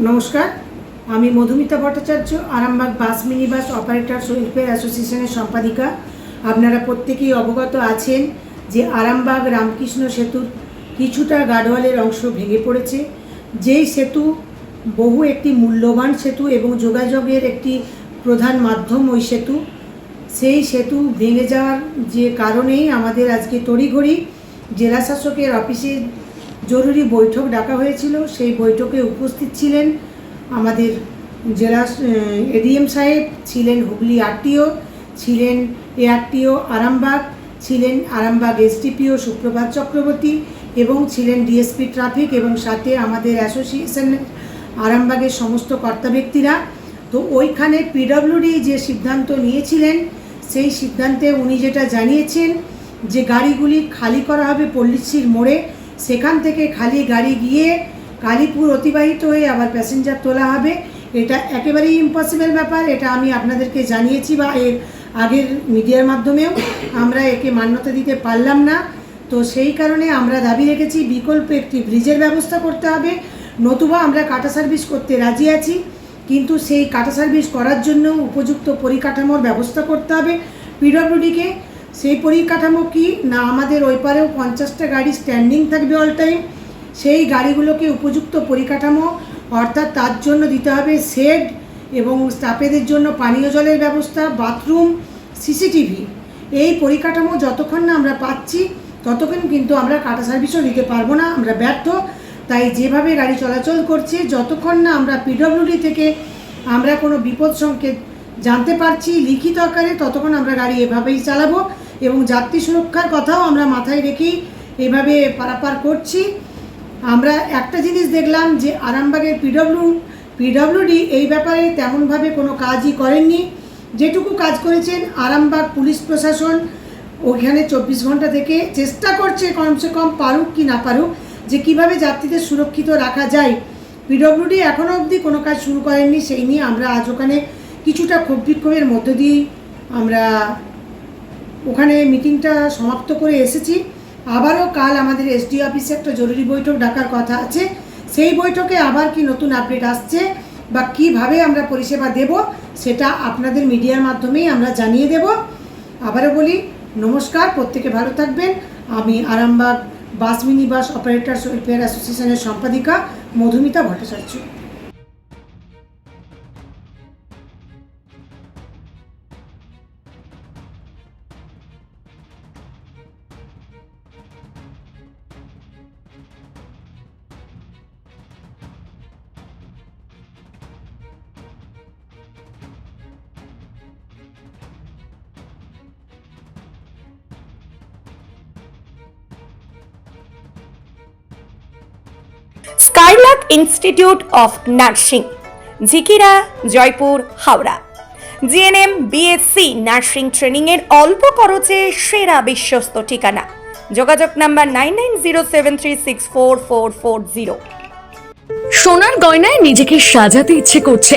নমস্কার, আমি Madhumita Bhattacharya, Arambagh bus mini bus operators welfare অ্যাসোসিয়েশনের সম্পাদিকা। আপনারা প্রত্যেকেই অবগত আছেন যে আরামবাগ রামকৃষ্ণ সেতুর কিছুটা গার্ডওয়ালের অংশ ভেঙে পড়েছে। যেই সেতু বহু একটি মূল্যবান সেতু এবং যোগাযোগের একটি প্রধান মাধ্যম ওই সেতু। সেই সেতু ভেঙে যাওয়ার যে কারণেই আমাদের আজকে তড়িঘড়ি জেলাশাসকের অফিসে জরুরি বৈঠক ডাকা হয়েছিল। সেই বৈঠকে উপস্থিত ছিলেন আমাদের জেলা এডিএম সাহেব, ছিলেন হুগলি আরটিও, ছিলেন এআরটিও আরামবাগ, ছিলেন আরামবাগ এসডিপিও সুপ্রভাত চক্রবর্তী এবং ছিলেন ডিএসপি ট্রাফিক এবং সাথে আমাদের অ্যাসোসিয়েশনের আরামবাগের সমস্ত কর্তা ব্যক্তিরা। তো ওইখানে পিডব্লিউডি যে সিদ্ধান্ত নিয়েছিলেন, সেই সিদ্ধান্তে উনি যেটা জানিয়েছেন যে গাড়িগুলি খালি করা হবে পল্লিশ্রীর মোড়ে সেখান থেকে খালি গাড়ি গিয়ে কালীপুর অতিবাহিত হয়ে আবার প্যাসেঞ্জার তোলা হবে। এটা একেবারেই ইম্পসিবল ব্যাপার, এটা আমি আপনাদেরকে জানিয়েছি বা এর আগের মিডিয়ার মাধ্যমেও। আমরা একে মান্যতা দিতে পারলাম না। তো সেই কারণে আমরা দাবি রেখেছি, বিকল্প একটি ব্রিজের ব্যবস্থা করতে হবে। নতুবা আমরা কাটা সার্ভিস করতে রাজি আছি, কিন্তু সেই কাটা সার্ভিস করার জন্য উপযুক্ত পরিকাঠামোর ব্যবস্থা করতে হবে। পিডব্লিউডিকে সেই পরিকাঠামো কি? না আমাদের ওই পারেও পঞ্চাশটা গাড়ি স্ট্যান্ডিং থাকবে অল টাইম সেই গাড়িগুলোকে উপযুক্ত পরিকাঠামো, অর্থাৎ তার জন্য দিতে হবে শেড এবং স্টাফেদের জন্য পানীয় জলের ব্যবস্থা বাথরুম সিসিটিভি এই পরিকাঠামো যতক্ষণ না আমরা পাচ্ছি, ততক্ষণ কিন্তু আমরা কাটা সার্ভিসও দিতে পারব না, আমরা ব্যর্থ। তাই যেভাবে গাড়ি চলাচল করছে, যতক্ষণ না আমরা পিডব্লিউডি থেকে আমরা কোনো বিপদ সংকেত জানতে পারছি, লিখিত আকারে ততক্ষণ আমরা গাড়ি এভাবেই চালাবো। এবং যাত্রী সুরক্ষার কথাও আমরা মাথায় রেখেই এভাবে পারাপার করছি। আমরা একটা জিনিস দেখলাম যে আরামবাগের পিডব্লিউ পিডব্লিউডি এই ব্যাপারে তেমনভাবে কোনো কাজই করেননি। যেটুকু কাজ করেছেন আরামবাগ পুলিশ প্রশাসন ওইখানে চব্বিশ ঘণ্টা থেকে চেষ্টা করছে কমসে কম পারুক কি না পারুক যে কীভাবে যাত্রীদের সুরক্ষিত রাখা যায়। পিডব্লিউডি এখনও অবধি কোনো কাজ শুরু করেননি, সেই নিয়ে আমরা আজ ওখানে কিছুটা ক্ষোভ বিক্ষোভের মধ্য দিয়েই আমরা ওখানে মিটিংটা সমাপ্ত করে এসেছি। আবারও কাল আমাদের এসডি অফিসে একটা জরুরি বৈঠক ডাকার কথা আছে। সেই বৈঠকে আবার কি নতুন আপডেট আসছে বা কীভাবে আমরা পরিষেবা দেব, সেটা আপনাদের মিডিয়ার মাধ্যমেই আমরা জানিয়ে দেব। আবারও বলি, নমস্কার, প্রত্যেকে ভালো থাকবেন। আমি Arambagh bus mini bus operators welfare অ্যাসোসিয়েশনের সম্পাদিকা Madhumita Bhattacharya. Skylark institute of nursing Jhikira Jaipur Howrah GNM BSc nursing ট্রেনিংয়ের অল্প খরচে সেরা বিশ্বস্ত ঠিকানা। যোগাযোগ number nine nine zero seven three six four four four zero সোনার গয়নায় নিজেকে সাজাতে ইচ্ছে করছে।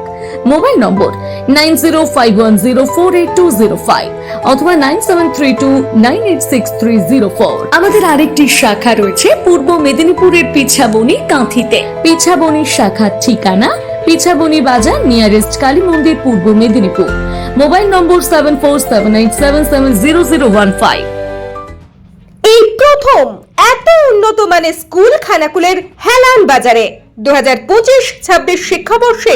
Mobile number nine zero five one zero four eight two zero five অথবা nine seven three two nine eight six three zero four. আমাদের আরেকটি শাখা রয়েছে পূর্ব মেদিনীপুরের পিছাবনি কাঁথিতে। পিছাবনির শাখার ঠিকানা পিছাবনি বাজার নিয়ারেস্ট কালী মন্দির Purba Medinipur. Mobile number seven four seven eight seven seven zero zero one five. এই প্রথম এত উন্নত মানের স্কুল খানাকুলের হেলান বাজারে। দু হাজার পঁচিশ ছাব্বিশ শিক্ষাবর্ষে